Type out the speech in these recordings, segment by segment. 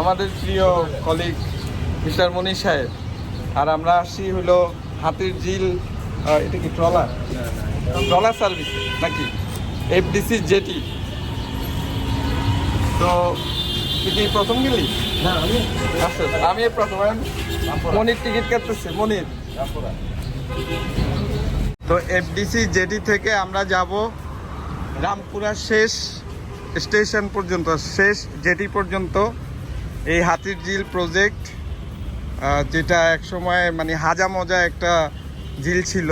আমাদের প্রিয় colleague mister মনির সাহেব। আর আমরা আসছি হলো হাতির ঝিল এটা কি ট্রলার? ট্রলার সার্ভিস নাকি? FDC jetty. তো তুই প্রথম গেলি? আচ্ছা আমি প্রথম। মনির টিকিট কাটতেছে মনির। তো এফডিসি জেটি থেকে আমরা যাব রামপুরা শেষ স্টেশন পর্যন্ত শেষ জেটি পর্যন্ত। এই হাতির ঝিল প্রজেক্ট যেটা একসময় মানে হাজা মজা একটা ঝিল ছিল।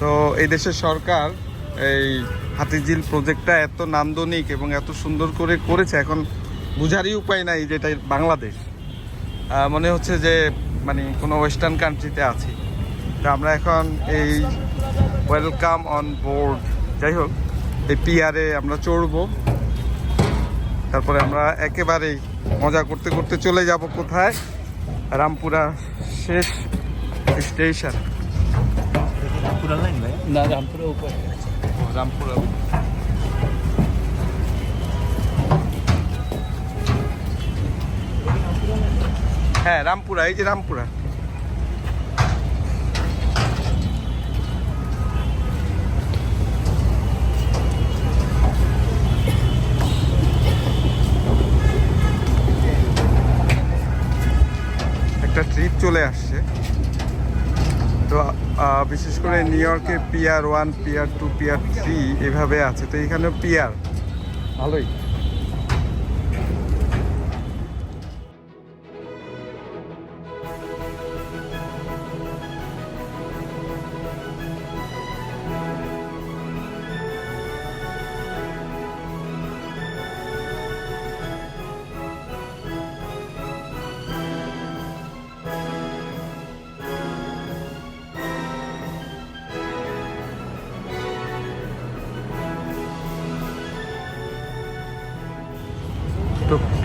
তো এই দেশের সরকার এই হাতির ঝিল প্রজেক্টটা এত নান্দনিক এবং এত সুন্দর করে করেছে, এখন বুঝারই উপায় নাই যেটা বাংলাদেশ। মনে হচ্ছে যে মানে কোনো ওয়েস্টার্ন কান্ট্রিতে আছি। তো আমরা এখন এই ওয়েলকাম অন বোর্ড যাই হোক, এই পিয়ারে আমরা চড়বো। তারপরে আমরা একেবারেই মজা করতে করতে চলে যাব কোথায়? রামপুরা শেষ স্টেশন। না রামপুরা উপরে। রামপুরা। হ্যাঁ রামপুরা এই যে রামপুরা। চলে আসছে। তো বিশেষ করে নিউ ইয়র্কে pier one pier two pier three এভাবে আছে। তো এখানেও পিয়ার ভালোই।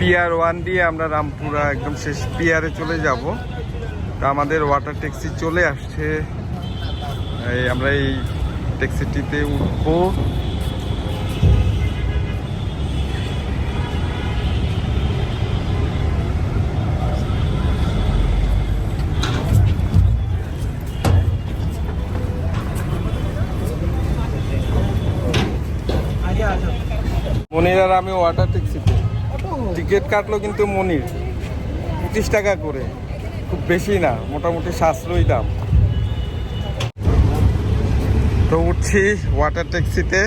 পিয়ার ওয়ান দিয়ে আমরা রামপুরা একদম শেষ পিয়ারে চলে যাব। তা আমাদের ওয়াটার ট্যাক্সি চলে আসছে। এই আমরা এই ট্যাক্সিটিতে উঠবো। মনির আর আমি ওয়াটার ট্যাক্সিতে টিকিট কাটলো কিন্তু মনির। পঁচিশ টাকা করে। খুব বেশি না, মোটামুটি সাশ্রয়ী দাম। তো উঠছি ওয়াটার ট্যাক্সিতে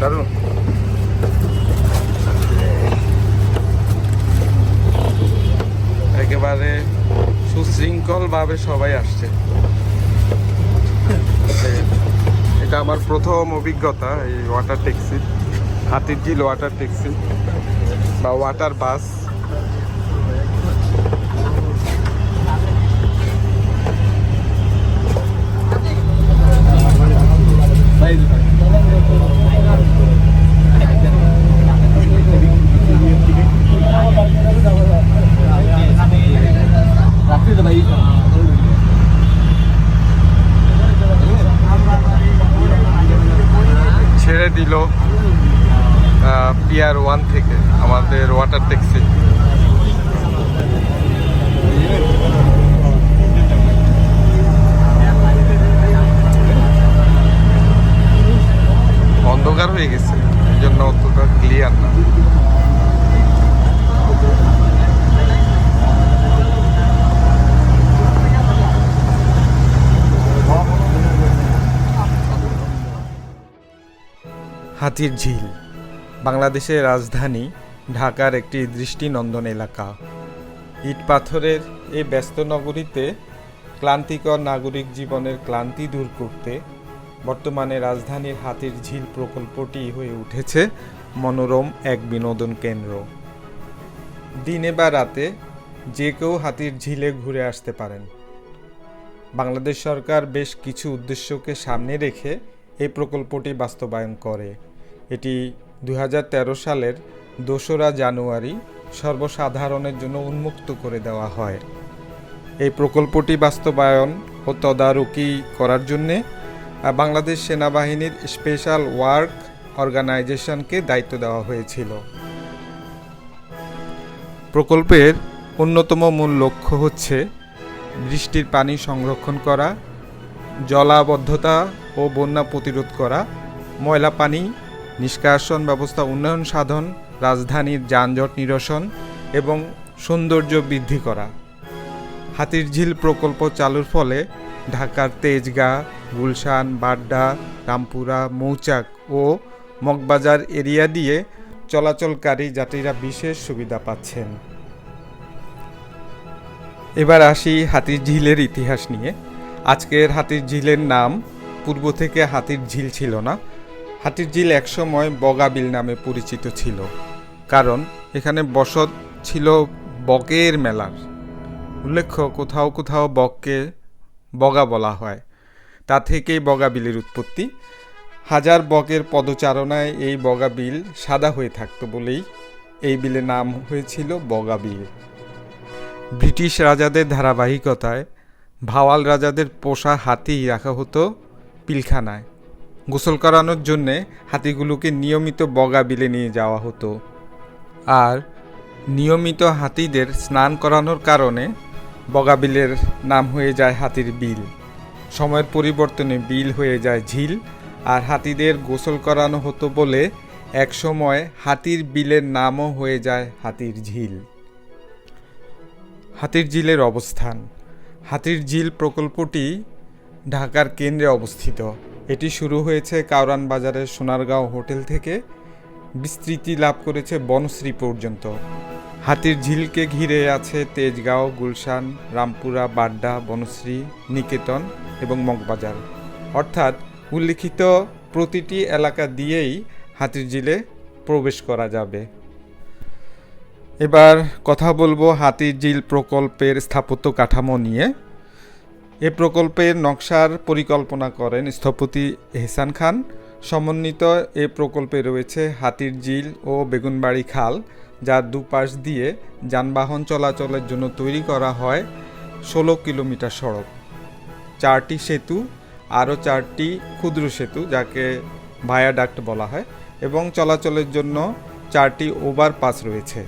দারুণ। সুশৃঙ্খলভাবে সবাই আসছে। এটা আমার প্রথম অভিজ্ঞতা, এই water taxi Hatirjheel water taxi বা ওয়াটার বাস দিল পিয়ার ওয়ান থেকে আমাদের ওয়াটার ট্যাক্সি হাতির ঝিল। বাংলাদেশের রাজধানী ঢাকার একটি দৃষ্টিনন্দন এলাকা। ইট পাথরের এই ব্যস্ত নগরীতে ক্লান্তিকর নাগরিক জীবনের ক্লান্তি দূর করতে বর্তমানে রাজধানীর হাতির ঝিল প্রকল্পটি হয়ে উঠেছে মনোরম এক বিনোদন কেন্দ্র। দিনে বা রাতে যে কেউ হাতির ঝিলে ঘুরে আসতে পারেন। বাংলাদেশ সরকার বেশ কিছু উদ্দেশ্যকে সামনে রেখে এই প্রকল্পটি বাস্তবায়ন করে। এটি দু হাজার তেরো সালের দোসরা জানুয়ারি সর্বসাধারণের জন্য উন্মুক্ত করে দেওয়া হয়। এই প্রকল্পটি বাস্তবায়ন ও তদারকি করার জন্যে বাংলাদেশ সেনাবাহিনীর স্পেশাল ওয়ার্ক অর্গানাইজেশনকে দায়িত্ব দেওয়া হয়েছিল। প্রকল্পের অন্যতম মূল লক্ষ্য হচ্ছে বৃষ্টির পানি সংরক্ষণ করা, জলাবদ্ধতা ও বন্যা প্রতিরোধ করা, ময়লা পানি নিষ্কাশন ব্যবস্থা, উন্নয়ন সাধন, রাজধানীর যানজট নিরসন এবং সৌন্দর্য বৃদ্ধি করা। হাতির ঝিল প্রকল্প চালুর ফলে ঢাকার তেজগাঁ, গুলশান, বাড্ডা, রামপুরা, মৌচাক ও মগবাজার এরিয়া দিয়ে চলাচলকারী যাত্রীরা বিশেষ সুবিধা পাচ্ছেন। এবার আসি হাতির ঝিলের ইতিহাস নিয়ে। আজকের হাতির ঝিলের নাম পূর্ব থেকে হাতির ঝিল ছিল না। হাতির ঝিল একসময় বগাবিল নামে পরিচিত ছিল, কারণ এখানে বসত ছিল বকের মেলার। উল্লেখ্য, কোথাও কোথাও বককে বগা বলা হয়। তা থেকেই বগাবিলের উৎপত্তি। হাজার বকের পদচারণায় এই বগাবিল সাদা হয়ে থাকতো বলেই এই বিলের নাম হয়েছিল বগাবিল। ব্রিটিশ রাজাদের ধারাবাহিকতায় ভাওয়াল রাজাদের পোষা হাতি রাখা হতো পিলখানায়। গোসল করানোর জন্যে হাতিগুলোকে নিয়মিত বগা বিলে নিয়ে যাওয়া হতো। আর নিয়মিত হাতিদের স্নান করানোর কারণে বগাবিলের নাম হয়ে যায় হাতির বিল। সময়ের পরিবর্তনে বিল হয়ে যায় ঝিল, আর হাতিদের গোসল করানো হতো বলে একসময় হাতির বিলের নামও হয়ে যায় হাতির ঝিল। হাতির ঝিলের অবস্থান। হাতির ঝিল প্রকল্পটি ঢাকার কেন্দ্রে অবস্থিত। এটি শুরু হয়েছে কাউরান বাজারের সোনারগাঁও হোটেল থেকে। বিস্তৃতি লাভ করেছে বনশ্রী পর্যন্ত। হাতির ঝিলকে ঘিরে আছে তেজগাঁও, গুলশান, রামপুরা, বাড্ডা, বনশ্রী, নিকেতন এবং মগবাজার। অর্থাৎ উল্লিখিত প্রতিটি এলাকা দিয়েই হাতির ঝিলে প্রবেশ করা যাবে। এবার কথা বলব হাতির ঝিল প্রকল্পের স্থাপত্য কাঠামো নিয়ে। এ প্রকল্পের নকশার পরিকল্পনা করেন স্থপতি এহসান খান। সমন্বিত এ প্রকল্পে রয়েছে হাতির ঝিল ও বেগুনবাড়ি খাল যার দুপাশ দিয়ে যানবাহন চলাচলের জন্য তৈরি করা হয় ষোলো কিলোমিটার সড়ক। চারটি সেতু, আরও চারটি ক্ষুদ্র সেতু, যাকে ভায়াডাক্ট বলা হয়, এবং চলাচলের জন্য চারটি ওভারপাস রয়েছে।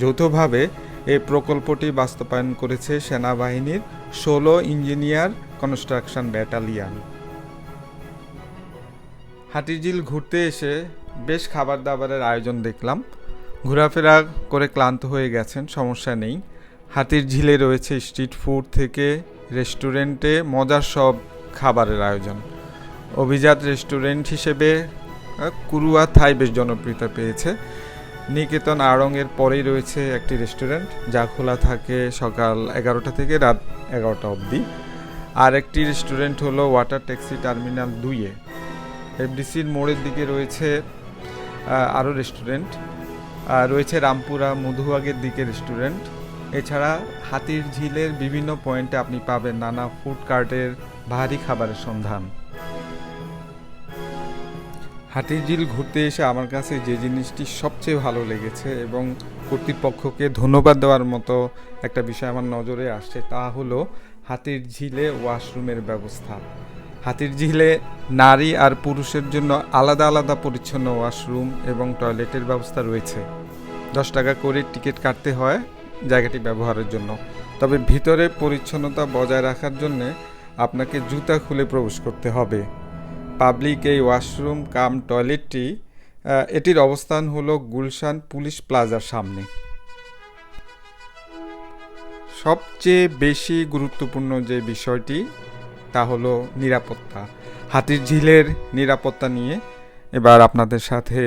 যৌথভাবে এই প্রকল্পটি বাস্তবায়ন করেছে সেনাবাহিনীর ষোলো ইঞ্জিনিয়ার কনস্ট্রাকশন ব্যাটালিয়ান। হাতিঝিল ঘুরতে এসে বেশ খাবার দাবারের আয়োজন দেখলাম। ঘোরাফেরা করে ক্লান্ত হয়ে গেছেন, সমস্যা নেই। হাতির ঝিলে রয়েছে স্ট্রিট ফুড থেকে রেস্টুরেন্টে মজার সব খাবারের আয়োজন। অভিজাত রেস্টুরেন্ট হিসেবে কুরুয়া থাই বেশ জনপ্রিয়তা পেয়েছে। নিকেতন আড়ংয়ের পরেই রয়েছে একটি রেস্টুরেন্ট, যা খোলা থাকে সকাল এগারোটা থেকে রাত এগারোটা অবধি। আর একটি রেস্টুরেন্ট হলো ওয়াটার ট্যাক্সি টার্মিনাল দুইয়ে। এফডিসির মোড়ের দিকে রয়েছে আরও রেস্টুরেন্ট। রয়েছে রামপুরা মধুবাগের দিকে রেস্টুরেন্ট। এছাড়া হাতির ঝিলের বিভিন্ন পয়েন্টে আপনি পাবেন নানা ফুড কার্টের ভারী খাবারের সন্ধান। হাতির ঝিল ঘুরতে এসে আমার কাছে যে জিনিসটি সবচেয়ে ভালো লেগেছে এবং কর্তৃপক্ষকে ধন্যবাদ দেওয়ার মতো একটা বিষয় আমার নজরে আসছে, তা হলো হাতির ঝিলে ওয়াশরুমের ব্যবস্থা। হাতির ঝিলে নারী আর পুরুষের জন্য আলাদা আলাদা পরিচ্ছন্ন ওয়াশরুম এবং টয়লেটের ব্যবস্থা রয়েছে। দশ টাকা করে টিকিট কাটতে হয় জায়গাটি ব্যবহারের জন্য। তবে ভিতরে পরিচ্ছন্নতা বজায় রাখার জন্যে আপনাকে জুতা খুলে প্রবেশ করতে হবে। পাবলিক এই ওয়াশরুম কাম টয়লেটটি এটির অবস্থান হলো গুলশান পুলিশ প্লাজার সামনে। সবচেয়ে বেশি গুরুত্বপূর্ণ যে বিষয়টি, তা হলো নিরাপত্তা। হাতির ঝিলের নিরাপত্তা নিয়ে এবার আপনাদের সাথে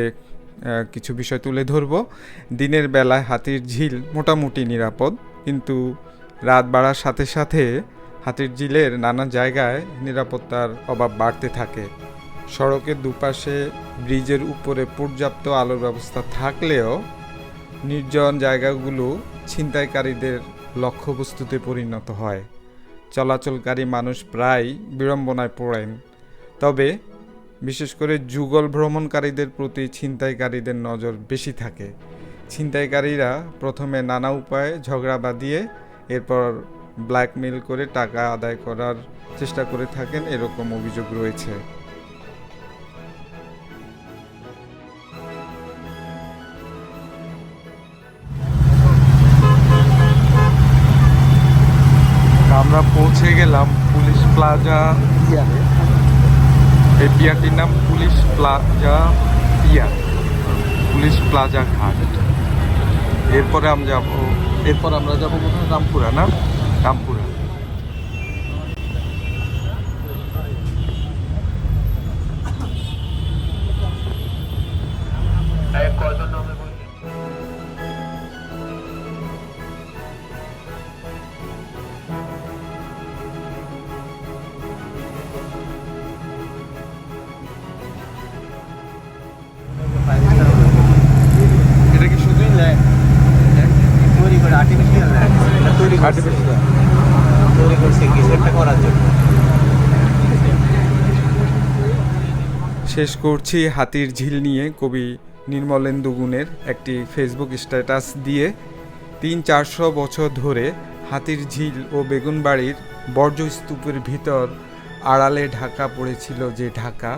কিছু বিষয় তুলে ধরব। দিনের বেলায় হাতির ঝিল মোটামুটি নিরাপদ, কিন্তু রাত বাড়ার সাথে সাথে হাতির ঝিলের নানা জায়গায় নিরাপত্তার অভাব বাড়তে থাকে। সড়কের দুপাশে ব্রিজের উপরে পর্যাপ্ত আলোর ব্যবস্থা থাকলেও নির্জন জায়গাগুলো ছিনতাইকারীদের লক্ষ্যবস্তুতে পরিণত হয়। চলাচলকারী মানুষ প্রায় বিড়ম্বনায় পড়েন। তবে বিশেষ করে যুগল ভ্রমণকারীদের প্রতি ছিনতাইকারীদের নজর বেশি থাকে। ছিনতাইকারীরা প্রথমে নানা উপায়ে ঝগড়া বাঁধিয়ে এরপর ব্ল্যাকমেল করে টাকা আদায় করার চেষ্টা করে থাকেন, এরকম অভিযোগ রয়েছে। আমরা পৌঁছে গেলাম পুলিশ প্লাজা। এই পিয়াটির নাম police plaza pier. Police plaza ঘাট। এরপরে আমরা যাব, এরপর আমরা যাব কোথায়? রামপুরা, না? রামপুরা শেষ করছি হাতির ঝিল নিয়ে কবি নির্মলেন্দু গুণের একটি ফেসবুক স্ট্যাটাস দিয়ে। তিন চারশো বছর ধরে হাতির ঝিল ও বেগুনবাড়ির বর্জ্যস্তূপের ভিতর আড়ালে ঢাকা পড়েছিল যে ঢাকা।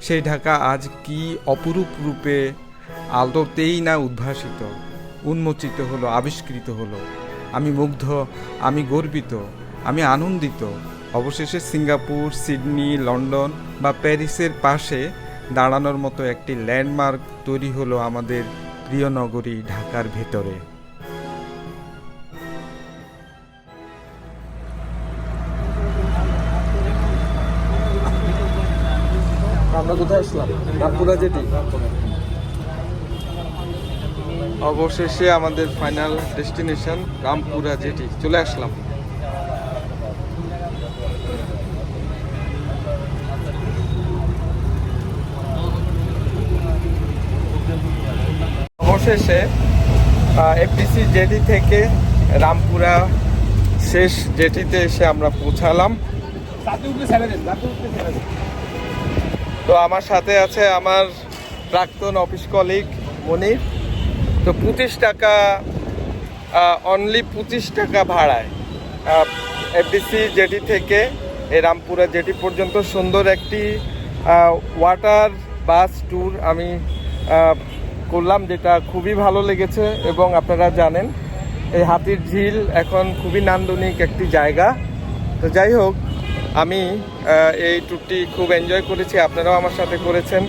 সেই ঢাকা আজ কি অপরূপ রূপে আলোতেই না উদ্ভাসিত, উন্মোচিত হলো, আবিষ্কৃত হলো। আমি মুগ্ধ, আমি গর্বিত, আমি আনন্দিত অবশেষে সিঙ্গাপুর সিডনি লন্ডন বা প্যারিসের পাশে দাঁড়ানোর মতো একটি ল্যান্ডমার্ক তৈরি হলো আমাদের প্রিয় নগরী ঢাকার ভেতরে। আমরা কোথায় আসলাম? রামপুরা যেটি। অবশেষে আমাদের ফাইনাল ডেস্টিনেশন রামপুরা যেটি। চলে আসলাম। অবশেষে এফডিসি জেটি থেকে রামপুরা শেষ জেটিতে এসে আমরা পৌঁছালাম। তো আমার সাথে আছে আমার প্রাক্তন অফিস কলিগ মনির। তো পঁচিশ টাকা অনলি পঁচিশ টাকা ভাড়ায়। এফডিসি জেটি থেকে এই রামপুরা জেটি পর্যন্ত সুন্দর একটি ওয়াটার বাস ট্যুর আমি করলাম, যেটা খুবই ভালো লেগেছে এবং আপনারা জানেন, এই হাতির ঝিল এখন খুবই নান্দনিক একটি জায়গা। তো যাই হোক, আমি এই ট্যুরটি খুব এনজয় করেছি, আপনারাও আমার সাথে করেছেন।